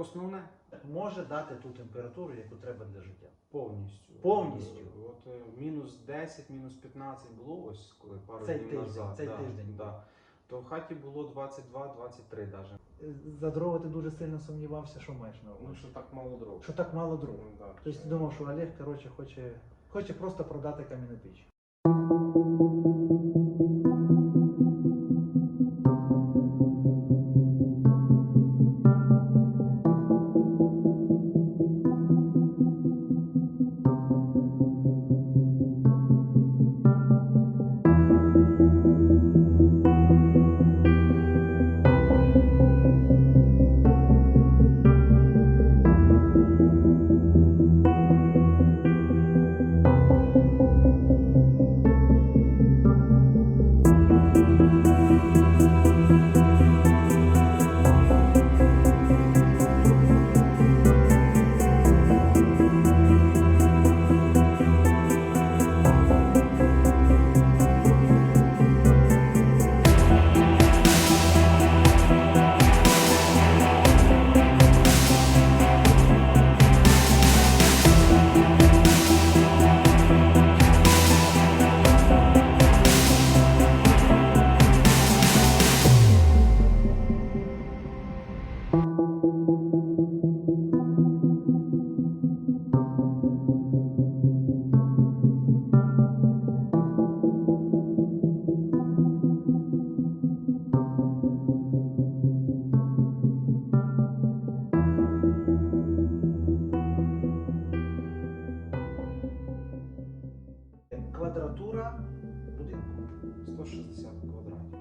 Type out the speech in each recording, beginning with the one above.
як основне, може дати ту температуру, яку треба для життя. повністю. Повністю. Е, От е, мінус 10, мінус 15 було ось коли пару Цей днів тиждень, назад. цей да, тиждень. Да. То в хаті було 22-23 навіть. За дрова ти дуже сильно сумнівався, що маєш на Ну увазі. що так мало дров. Що так мало дров. Ну, да. Тобто ти думав, що Олег коротше, хоче, хоче просто продати кам'яну піч. Квадратура будинку. 160 квадратів.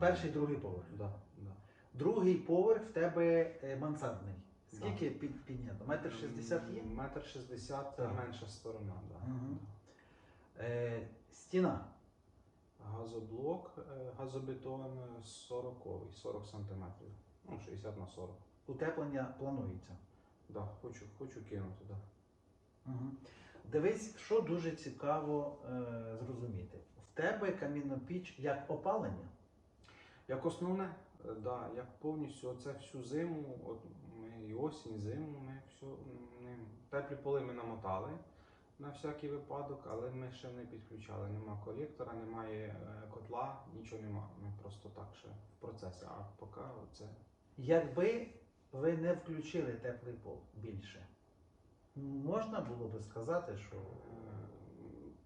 Перший, другий поверх. Да, да. Другий поверх в тебе е, мансардний. Скільки під, піднято? Метр шістдесят є? Метр шістдесят Так. менша сторона, да. Мгм. Е, стіна. Газоблок, е, газобетон 40, 40 сантиметрів. Ну, 60 на 40. Утеплення планується. Да, хочу, хочу кинути, да. Угу. Дивись, що дуже цікаво е, зрозуміти. В тебе камінна піч як опалення. Як основне, е, да, як повністю оце всю зиму, от ми і осінь, і зиму, ми все ним. Теплі поли ми намотали на всякий випадок, але ми ще не підключали. Нема колектора, немає е, котла, нічого нема. Ми просто так ще в процесі. А поки це Якби ви не включили теплий пол більше, можна було би сказати, що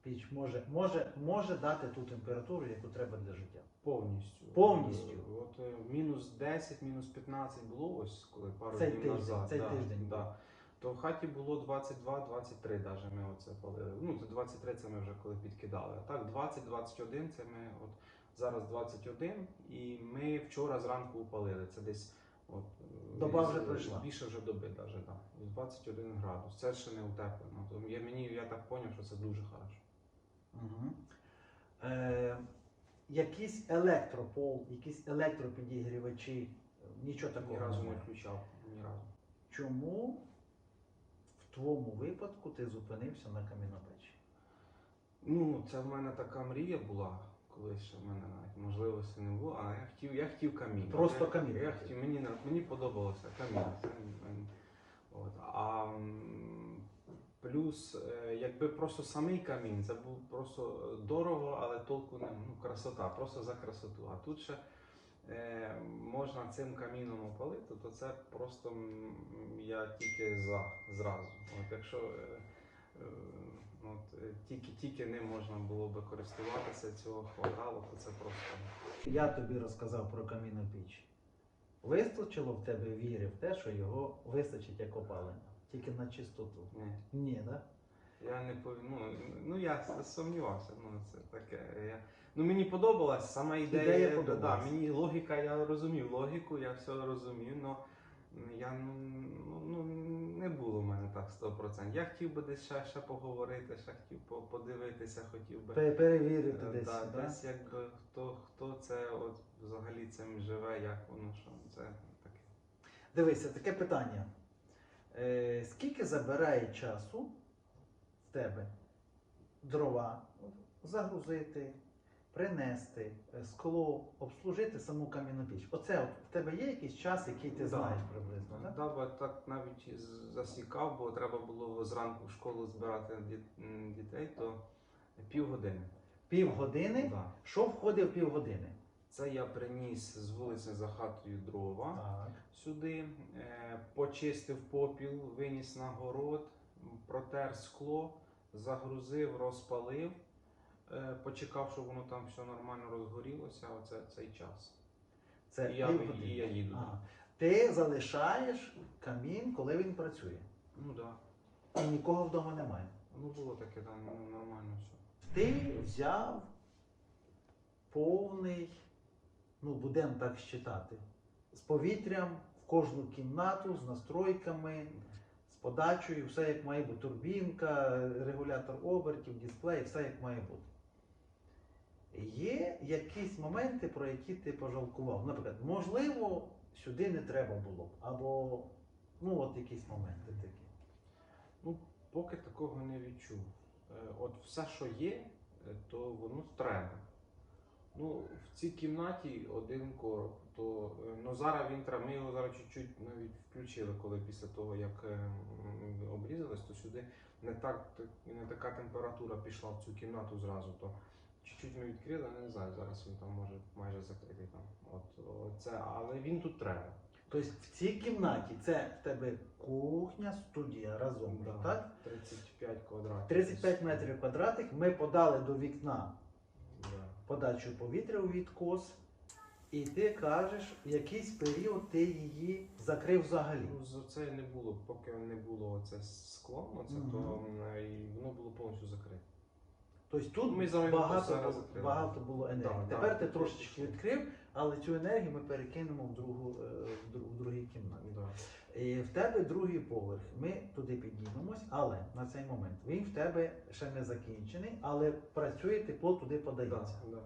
піч може, може, може дати ту температуру, яку треба для життя. повністю. Повністю. Е, От е, мінус 10, мінус 15 було ось коли пару Цей днів тиждень, назад. цей да, тиждень Да. То в хаті було 22-23 даже ми оце палили. Ну, це 23 це ми вже коли підкидали. А так, 20-21 це ми от зараз 21, і ми вчора зранку упалили. Це десь от, е, Доба вже пройшла. Більше вже доби даже, да. 21 градус. Це ще не утеплено. То я, мені, я так зрозумів, що це дуже хорошо. Угу. Е, якийсь електропол, якісь електропідігрівачі, нічого такого Ні разу не немає. включав. Ні разу. Чому в твоєму випадку ти зупинився на камінопечі? Ну, це в мене така мрія була, коли ще в мене навіть можливості не було, а я хотів, я хотів камін. Просто я, камін Я хотів. мені, мені подобалося камін. Це, от. А плюс, е, якби просто самий камін, це був просто дорого, але толку не ну, красота, просто за красоту. А тут ще е, можна цим каміном опалити, то це просто я тільки за зразу. От якщо е, е, от, е, тільки, тільки ним можна було би користуватися, цього хватало, то це просто. Я тобі розказав про камінну піч. Вистачило в тебе віри в те, що його вистачить як опалення. Тільки на чистоту. Ні. Ні, так? Я не пов... ну, ну я сумнівався. Ну це таке. Я... Ну мені подобалась сама ідея. Ідея подобалась. Да, мені логіка, я розумів логіку, я все розумів, але я ну, ну, ну, не було в мене так 100%. Я хотів би десь ще, ще поговорити, ще хотів по- подивитися, хотів би. Перевірити Е, десь. да, да? десь якби хто, хто це от взагалі цим живе, як воно що це таке. Дивися, таке питання. Е, скільки забирає часу в тебе дрова загрузити, принести е, скло, обслужити саму кам'яну піч. Оце от в тебе є якийсь час, який ти знаєш приблизно, так? Да, бо так навіть засікав, бо треба було зранку в школу збирати дітей, то півгодини. Півгодини. Да. Що входить в півгодини? Це я приніс з вулиці за хатою дрова Так. сюди, е, почистив попіл, виніс на город, протер скло, загрузив, розпалив, почекав, щоб воно там все нормально розгорілося. Оце цей час. Це І я, і я їду. Ага. Ти залишаєш камін, коли він працює. Ну так. Да. І нікого вдома немає. Ну було таке, там ну, нормально все. Ти взяв повний, ну будемо так считати, з повітрям в кожну кімнату, з настройками, з подачею, все як має бути. Турбінка, регулятор обертів, дисплей, все як має бути. Є якісь моменти, про які ти пожалкував. Наприклад, можливо, сюди не треба було б, або ну от якісь моменти такі. Ну, Поки такого не відчув. Е, От все, що є, е, то воно треба. Ну, в цій кімнаті один короб, то е, ну, зараз він треба. Ми його зараз чуть-чуть навіть включили, коли після того, як обрізались, то сюди не, так, не така температура пішла в цю кімнату зразу. То чуть-чуть ми відкрили, я не знаю, зараз він там може майже закритий там. От, це, але він тут треба. Тобто в цій кімнаті це в тебе кухня, студія разом, Да. так? 35 квадратів. 35 метрів квадратних. Ми подали до вікна Да. подачу повітря у відкос, і ти кажеш, в якийсь період ти її закрив взагалі. Ну, за це не було, поки не було оце скло, оце, Мгм. то м, і воно було повністю закрите. Тобто тут Ми багато, багато було енергії. Да, Тепер да. ти трошечки відкрив, але цю енергію ми перекинемо в другу е, в дру- в другій кімнаті. Да. І в тебе другий поверх. Ми туди піднімемось, але на цей момент він в тебе ще не закінчений, але працює, тепло туди Да, подається. да,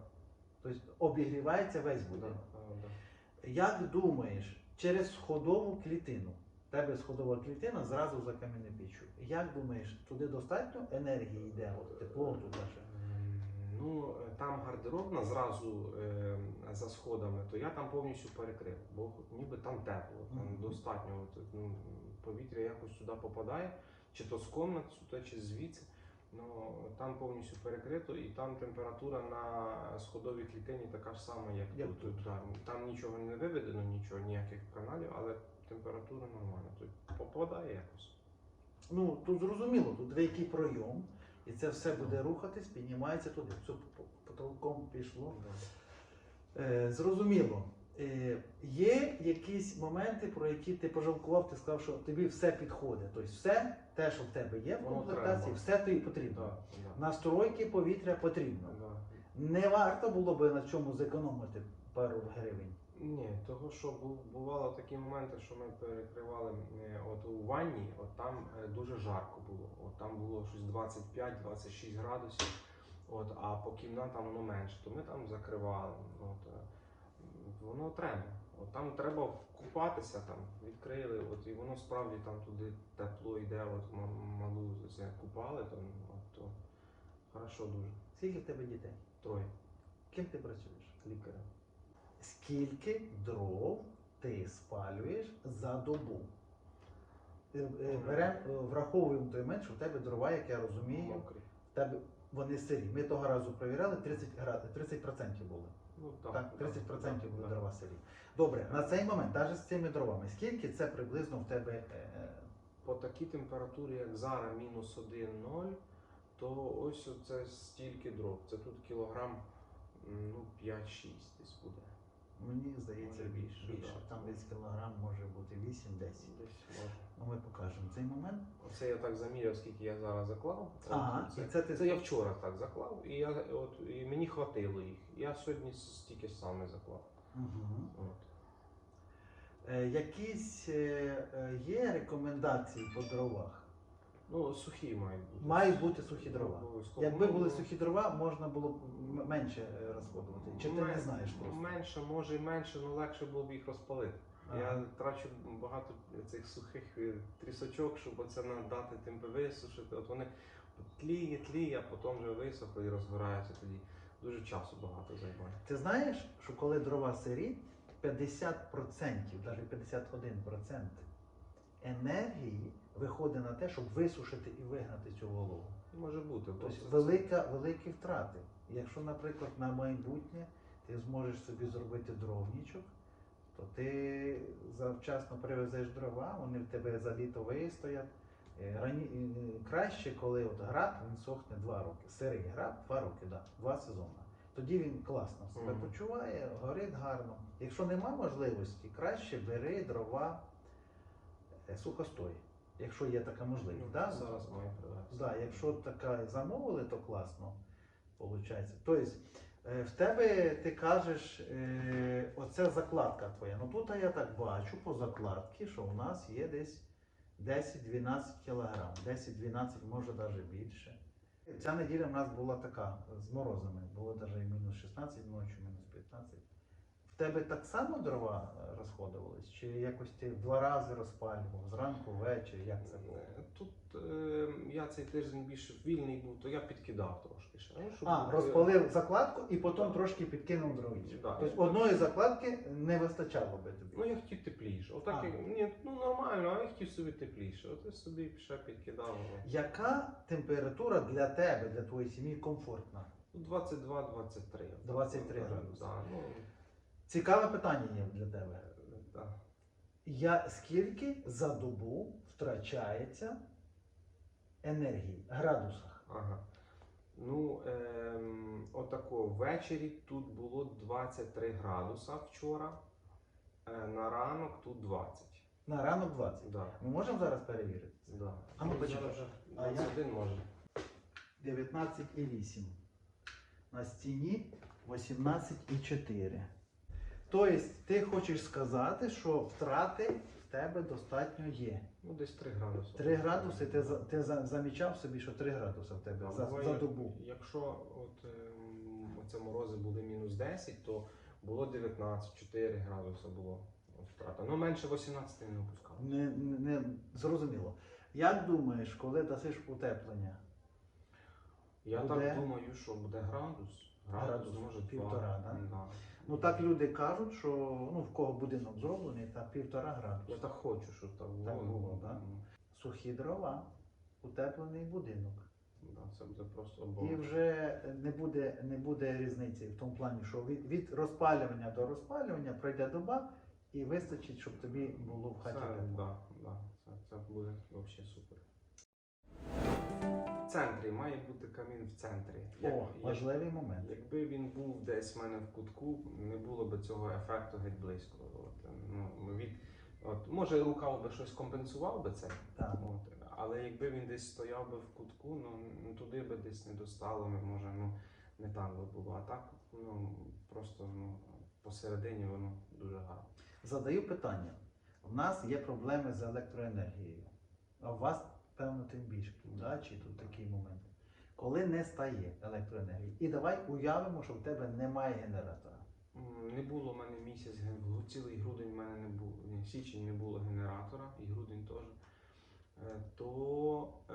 Тобто обігрівається весь будинок. да, да. Як думаєш, через сходову клітину, тебе сходова клітина зразу за кам'янопіччю. Як думаєш, туди достатньо енергії йде, от тепло туди? Ну, е, там гардеробна зразу е, за сходами, то я там повністю перекрив, бо ніби там тепло, там Мгм. достатньо от, ну, повітря якось сюди попадає, чи то з комнат сюди, чи звідси. Ну, там повністю перекрито, і там температура на сходовій клітині така ж сама, як, Як тут. тут. Да. Там нічого не виведено, нічого, ніяких каналів, але температура нормальна. Тут попадає якось. Ну, тут зрозуміло, тут деякий пройом, і це все буде рухатись, піднімається туди. Все потолком пішло. Е, зрозуміло. Е, є якісь моменти, про які ти пожалкував, ти сказав, що тобі все підходить. Тобто все те, що в тебе є в комплектації, все тобі потрібно. Да, да, Настройки повітря потрібно. да. Не варто було би на чому зекономити пару гривень. Ні, того що бу- бувало такі моменти, що ми перекривали е, от у ванні, от там е, дуже жарко було. От там було щось 25-26 градусів. От, а по кімнатам воно менше, то ми там закривали. От, е, воно треба. От там треба купатися, там відкрили, от і воно справді там туди тепло йде, от малу це купали, там, от, то хорошо дуже. Скільки в тебе дітей? Троє Ким ти працюєш? лікаря. Скільки дров ти спалюєш за добу? Е, е, Берем, е, враховуємо той момент, що в тебе дрова, як я розумію, в тебе вони сирі. Ми того разу перевіряли, 30, гра- 30% було. Ну, Так, 30% були да. дрова сирі. Добре, на цей момент, навіть з цими дровами, скільки це приблизно в тебе По такій температурі, як зараз, мінус 1,0, то ось це стільки дров. Це тут кілограм ну, 5-6 десь буде. Мені здається більше. більше. Там десь кілограм може бути 8-10. Десь. Ну ми покажемо цей момент. Оце я так заміряв, скільки я зараз заклав. Ага, це, і це ти- це я вчора так заклав, і, я, от, і мені хватило їх. Я сьогодні стільки саме заклав. Угу. От. Е, якісь е, е, є рекомендації по дровах? Ну, сухі мають бути. Мають бути сухі дрова. Обов'язково. Якби Ну, були ну, сухі дрова, можна було б м- менше е, розходувати. Чи ти не Мен- знаєш просто? Менше, може і менше, але легше було б їх розпалити. Ага. Я трачу багато цих сухих е, трісочок, щоб оце надати тим би висушити. От вони тліє, тліє, а потім вже висохло і розгораються тоді. дуже часу багато займає. Ти знаєш, що коли дрова сирі, 50%, навіть 51% енергії виходить на те, щоб висушити і вигнати цю вологу. Може бути, Тобто велика, великі втрати. Якщо, наприклад, на майбутнє ти зможеш собі зробити дровничок, то ти завчасно привезеш дрова, вони в тебе за літо вистоять. Е, Рані... е, Краще, коли от град він сохне два роки. Сирий град два роки, да, два сезони. Тоді він класно себе Мгм. почуває, горить гарно. Якщо нема можливості, краще бери дрова е, сухостої, якщо є така можливість. Ну, да? Зараз має привезти. Да, якщо така замовили, то класно виходить. Тобто, е, в тебе ти кажеш, е, оце закладка твоя. Ну тут я так бачу по закладці, що у нас є десь 10-12 кілограм. 10-12, може навіть більше. Ця неділя в нас була така з морозами. Було навіть мінус 16 ночі, мінус 15. В тебе так само дрова е, розходувались? Чи якось ти в два рази розпалював? Зранку, ввечері? Як це було? Е, Тут е, я цей тиждень більше вільний був, то я підкидав трошки ще. Ну, щоб А, бути- розпалив закладку і потім трошки підкинув дровіч. Да. Тобто одної закладки не вистачало би тобі. Ну я хотів тепліше. Отак А. як ні, ну нормально, а я хотів собі тепліше. От я собі ще підкидав. Яка температура для тебе, для твоєї сім'ї комфортна? 22-23. 23 градуси. Да, ну, Цікаве питання є для тебе. Я скільки за добу втрачається енергії в градусах? Ага. Ну, ем, отако, ввечері тут було 23 градуса вчора, е, на ранок тут 20. На ранок 20. Да, Ми можемо зараз перевірити? да. А ну, Ну, почекай. зараз А я? 21 може. 19,8. На стіні 18,4. Тобто, ти хочеш сказати, що втрати в тебе достатньо є. Ну, десь 3 градуси. 3 градуси, ти, ти замічав собі, що 3 градуси в тебе за, буває, за добу. Якщо от, ем, оце морози були мінус 10, то було 19, 4 градуси було втрата. Ну, менше 18 не опускав. Не, не, не зрозуміло. Як думаєш, коли дасиш утеплення? Я Буде? так думаю, що буде градус. Градус, Градус, може півтора, два. да? Ну так люди кажуть, що ну, в кого будинок зроблений, та півтора Я градуса. так хочу, щоб так було. Так було, да? Сухі дрова, утеплений будинок. да, це буде просто І вже не буде, не буде різниці в тому плані, що від, від розпалювання до розпалювання пройде доба і вистачить, щоб тобі було в Це, хаті тепло. да, да, це, це буде взагалі супер. Центрі має бути камін в центрі. Як- О, як- важливий момент. Якби він був десь в мене в кутку, не було б цього ефекту геть близько. От, ну, від, от, може, рукав би щось компенсував би це, Так. от, але якби він десь стояв би в кутку, ну туди би десь не достало, може, ну не так би було. А так, ну просто ну, посередині воно дуже гарно. Задаю питання. У нас є проблеми з електроенергією, а у вас, певно, тим більше. Чи тут такий момент? Коли не стає електроенергії. І давай уявимо, що в тебе немає генератора. Не було в мене місяць, цілий грудень в мене не було, січень не було генератора, і грудень теж. Е, То е,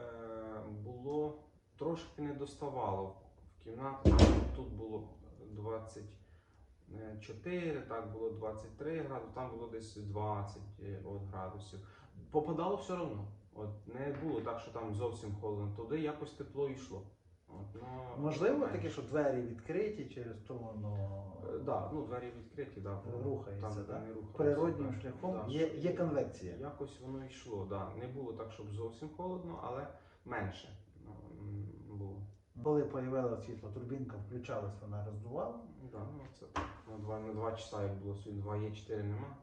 було трошки не доставало в кімнату. Тут було 24, так було 23 градуси, там було десь 20 е, градусів. Попадало все одно. От не було так, що там зовсім холодно. Туди якось тепло йшло. От, ну, Можливо, таке, що двері відкриті, через то воно Е, Да, ну двері відкриті, да, воно Рухається, там да? не рухалося, природнім да. шляхом Да, є, що- є конвекція. Якось воно йшло, да. Не було так, щоб зовсім холодно, але менше ну, м, було. Коли появилося світло, турбінка включалась, вона роздувала. Да, ну це так. На два, на два часа, як було сьогодні 2 є 4 нема,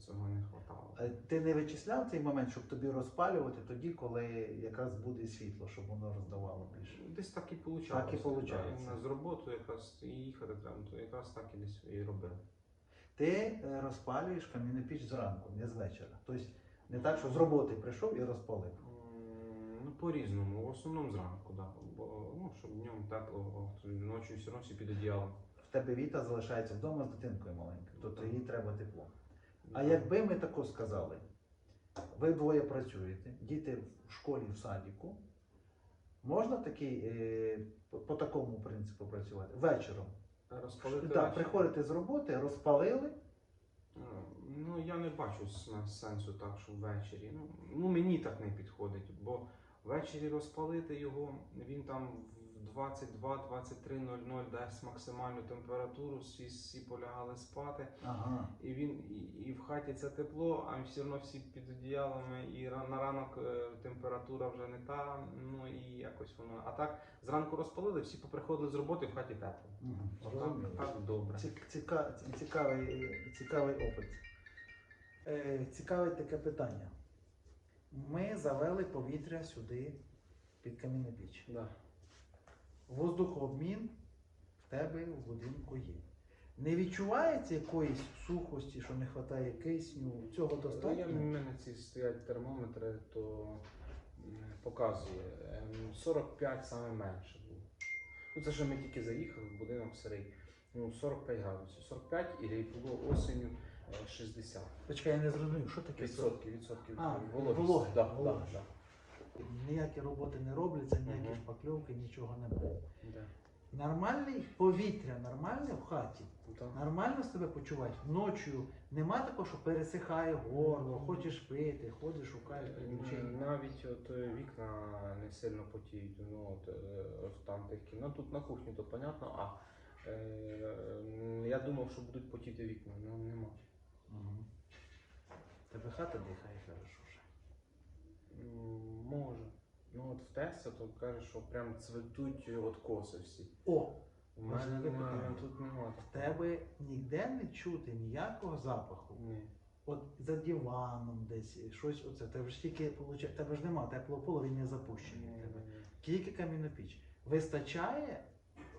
цього не хватало. Е, Ти не вичисляв цей момент, щоб тобі розпалювати тоді, коли якраз буде світло, щоб воно роздавало більше. Десь так і вийшло. Так і получається. з роботи якраз і їхати треба, то якраз так і десь і робив. Ти е, розпалюєш кам'яну піч зранку, не з вечора. Тобто не так, що з роботи прийшов і розпалив. Ну, по-різному, в основному зранку, да. Бо, ну, щоб днем тепло, ночі все одно всі під одіялом. В тебе Віта залишається вдома з дитинкою маленькою, тобто їй треба тепло. А якби ми тако сказали, ви двоє працюєте, діти в школі, в садіку, Можна такий, е, по, такому принципу працювати? Вечором. Розпалити Так, вечір? приходите з роботи, розпалили. Е, Ну, я не бачу сенсу так, що ввечері. Ну, ну мені так не підходить, бо ввечері розпалити його, він там 22-23.00 дасть максимальну температуру, всі, всі полягали спати. Ага. І він і, і в хаті це тепло, а все одно всі під одіялами, і на ранок е, температура вже не та. Ну і якось воно. А так зранку розпалили, всі поприходили з роботи в хаті тепло. Отак, Зрозуміло. так добре. Ці- ціка- цікавий, цікавий опит. Е, цікаве таке питання. Ми завели повітря сюди під камінну піч. Да. Воздухообмін в тебе в будинку є. Не відчувається якоїсь сухості, що не вистачає кисню, цього достатньо? в мене ці стоять термометри, то показує ем, 45 саме менше було. Ну це ж ми тільки заїхали в будинок старий. Ну, 45 градусів. 45 і було осінню е, 60. Почекай, я не зрозумів, що таке Відсотки, відсотки А, вологість. вологи, Да, вологи. да, Ніякі роботи не робляться, ніякі Мгм. шпакльовки, нічого не буде. да. Нормальний повітря, нормальне в хаті. Да. Нормально себе почувати. Ночі нема такого, що пересихає горло, хочеш пити, ходиш, шукаєш приключення. Навіть от е, вікна не сильно потіють, ну от е, в там кімнат. Тут на кухні то понятно, а е, м, я думав, що будуть потіти вікна, ну нема. Мгм. Тебе хата дихає хорошо Може. Ну от в Тесті то каже, що прям цветуть от коси всі. О, У мене Важливе немає, питання. тут немає. в тебе ніде не чути ніякого запаху. Ні. От за диваном десь щось оце. Тебе ж тільки получає, тебе ж нема теплого пола, він не запущений. в тебе. Тільки кам'яна піч. Вистачає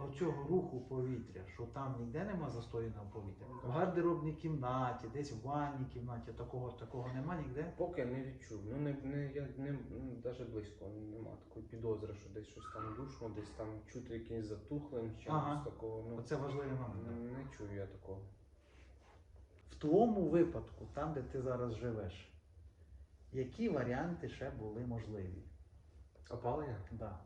оцього руху повітря, що там ніде нема застояного повітря. В гардеробній кімнаті, десь в ванній кімнаті, такого, такого нема ніде. Поки не відчув. Ну не, не я не ну, навіть близько нема такої підозри, що десь щось там душно, десь там чути якийсь затухлим, чи Ага. такого. Ну Оце важливий момент. не чую я такого. В твоєму випадку, там, де ти зараз живеш, які варіанти ще були можливі? Опалення? Да.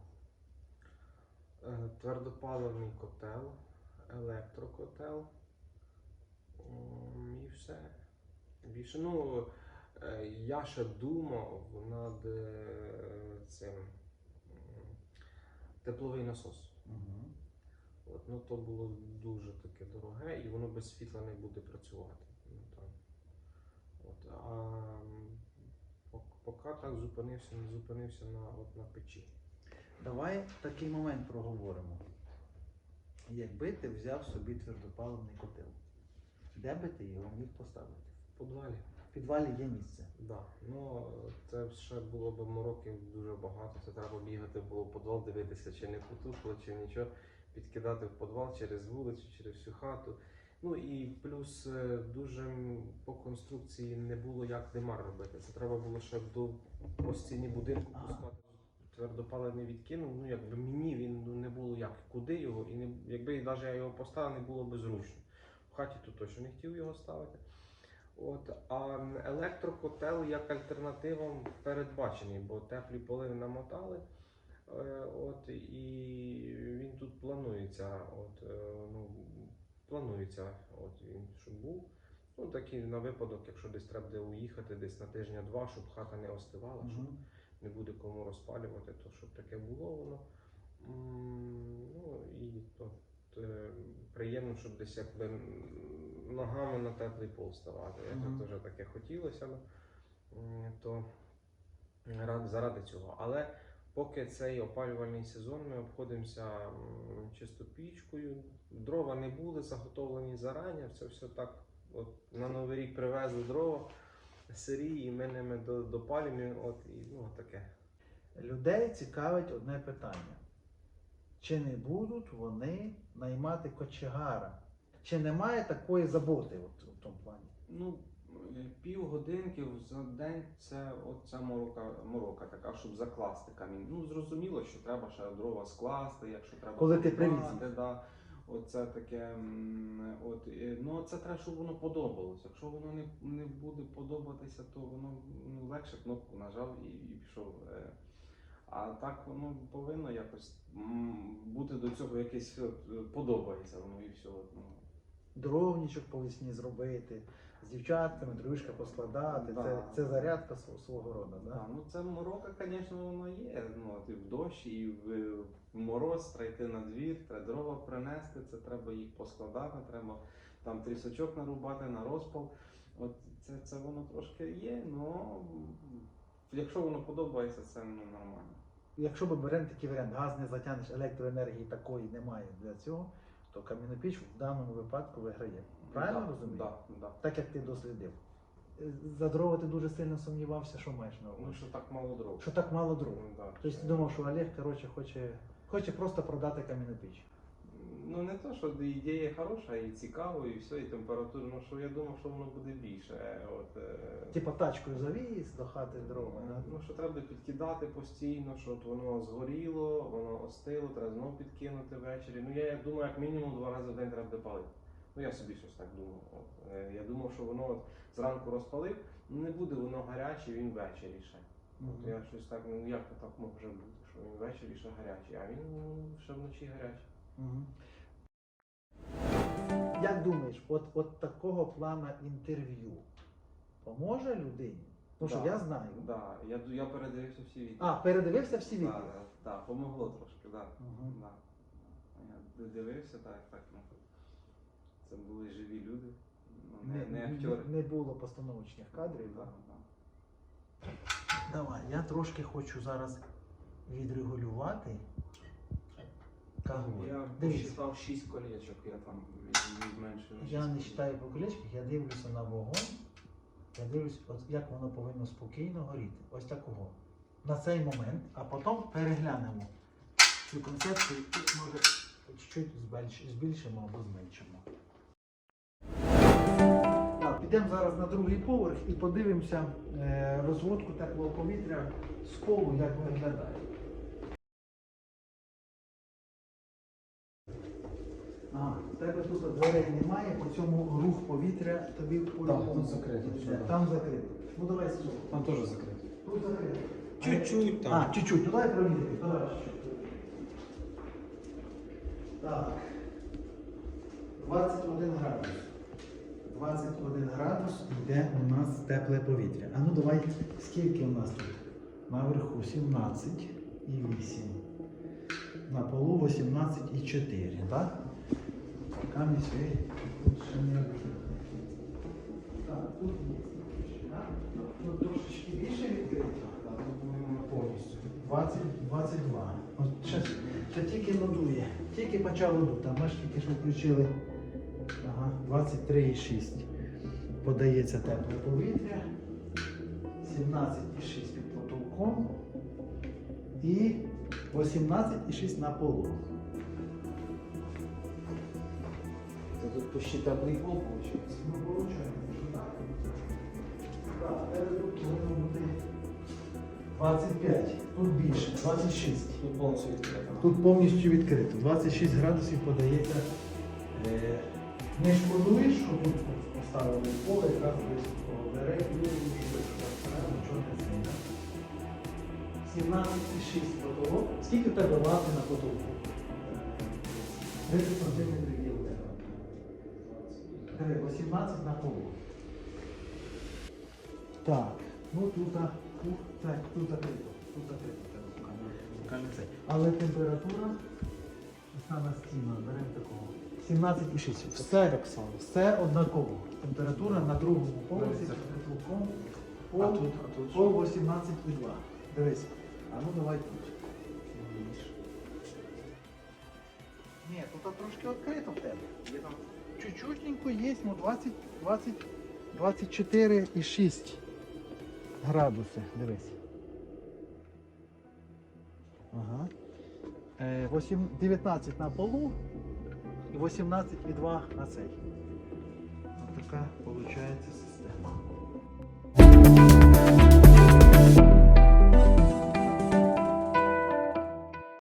Е, Твердопаливний котел, електрокотел. І все. Більше, ну, е, я ще думав над е, цим тепловий насос. Угу. От, ну, то було дуже таке дороге, і воно без світла не буде працювати. Ну, там. От, а поки так зупинився, не зупинився на, от, на печі. Давай такий момент проговоримо. Якби ти взяв собі твердопаливний котел, де би ти його міг поставити? В подвалі. В підвалі є місце. Да. Ну, це ще було б мороків дуже багато. Це треба бігати було в підвал, дивитися, чи не потухло, чи нічого, підкидати в підвал через вулицю, через всю хату. Ну і плюс е, дуже по конструкції не було як димар робити. Це треба було ще до по стіні будинку пускати. Твердопаливний відкинув, ну якби мені він ну, не було як, куди його, і не, якби навіть я його поставив, не було б зручно. В хаті то точно не хотів його ставити. От, а електрокотел як альтернатива передбачений, бо теплі поли намотали. Е, От, і він тут планується. От, е, ну, планується, от він щоб був. Ну, такий на випадок, якщо десь треба буде уїхати, десь на тижня-два, щоб хата не остивала, щоб Мгм. Не буде кому розпалювати, то щоб таке було воно. Ну і то, е, приємно, щоб десь якби ногами на теплий пол ставати. Як Мгм. це вже таке хотілося, то заради цього. Але поки цей опалювальний сезон ми обходимося чисто пічкою. Дрова не були заготовлені зарані, це все так. От на Новий рік привезли дрова сирі, і ми ними до- допалюємо. От і ну таке. Людей цікавить одне питання. Чи не будуть вони наймати кочегара? Чи немає такої заботи от, в тому плані? Ну, е, півгодинки за день це от ця морока, морока така, щоб закласти камінь. Ну, зрозуміло, що треба ще дрова скласти, якщо треба. Коли ти привіз їх. Да. Оце таке. От, ну, це треба, щоб воно подобалося. Якщо воно не, не буде подобатися, то воно ну, легше кнопку нажав і, і пішов. е. А так воно повинно якось бути до цього якесь подобається воно і все. Ну, Дровничок по весні зробити, з дівчатками, дровишка поскладати. Да. Це, це зарядка свого, роду. Да? Да, ну це морока, звісно, воно є. Ну, і в дощ, і в, в мороз треба на двір, треба дрова принести, це треба їх поскладати, треба там трісочок нарубати на розпал. От це, це воно трошки є, але якщо воно подобається, це ну, нормально. Якщо ми беремо такий варіант, газ не затягнеш, електроенергії такої немає для цього, то кам'янопіч в даному випадку виграє. Правильно да, розумію? Да, да. Так як ти дослідив. Е, За дрова ти дуже сильно сумнівався, що маєш на Ну увазі. що так мало дров. Що так мало дров. Ну, да, Тобто ти думав, що Олег коротше, хоче, хоче просто продати кам'янопіч. Ну не то, що ідея хороша і цікаво, і все, і температура, ну що я думав, що воно буде більше. От, е, Типа тачкою завіз до хати дрова. да? Ну, що треба підкидати постійно, що от воно згоріло, воно остило, треба знову підкинути ввечері. Ну я думаю, як мінімум два рази в день треба буде палити. Ну я собі щось так думав. От, е, я думав, що воно от зранку розпалив, ну не буде воно гаряче, він ввечері ще. От я щось так, ну як то так може бути, що він ввечері ще гарячий, а він ну, ще вночі гарячий. Мгм. Як думаєш, от, от такого плана інтерв'ю поможе людині? Тому що Да, я знаю. Да, я, я передивився всі відео. А, передивився всі відео? Так, так, помогло трошки, так. Мгм. Да. Я дивився, так, так. Ну, це були живі люди, ну, не, не актери. не, не було постановочних кадрів. Да, Да? да. Давай, я трошки хочу зараз відрегулювати. Кагу. Я Дивіться. посчитав 6 колечок, я там зменшив. Я не читаю по колечках, я дивлюся на вогонь. Я дивлюся, от як воно повинно спокійно горіти. Ось такого. На цей момент, а потім переглянемо цю концепцію і може чуть-чуть збільшимо або зменшимо. Так, підемо зараз на другий поверх і подивимося е, розводку теплого повітря з колу, як виглядає. В тебе тут дверей немає, по цьому рух повітря тобі по-любому тут закрито, все, так. Там закрито. Ну давай сюди. Там теж закрито. Тут закрито. Чуть-чуть там. А, чуть-чуть. Ну давай провірити. Давай чуть-чуть. Так. 21 градус. 21 градус йде у нас тепле повітря. А ну давай, скільки у нас тут? Наверху 17 і 8. На полу 18 і 4, так? Поки ми тут не Так, тут є. так? Тут трошечки більше відкрито. Так, тут повністю. 20, 22. От ще, ще тільки надує. Тільки почало дути. Ми ж тільки що включили. Ага, 23,6. Подається тепле повітря. 17,6 під потолком. І 18,6 на полу. Тут почти. Ну, так. Так, тебе тут повинно бути 25. Тут більше, 26. Тут повністю відкрито. Тут повністю відкрито. 26 градусів подається. Е, не шкодуєш, що тут поставили поле, якраз близько дверей, нічого не зміна. 17,6 потолок. Скільки в тебе вати на потолку? 30 см. Диви, 18 на полу. Так, ну тут, так, тут закрито. Тут. Це. Але температура саме стіна, беремо такого. 17,6. Все, так все однаково. Температура на другому поверсі під потолком по 18,2. Дивись. А ну давай 26, 20, 20, 24 і 6 градуси. Дивись. Ага. Е, 8, 19 на полу і 18,2 на цей. Ось така виходить.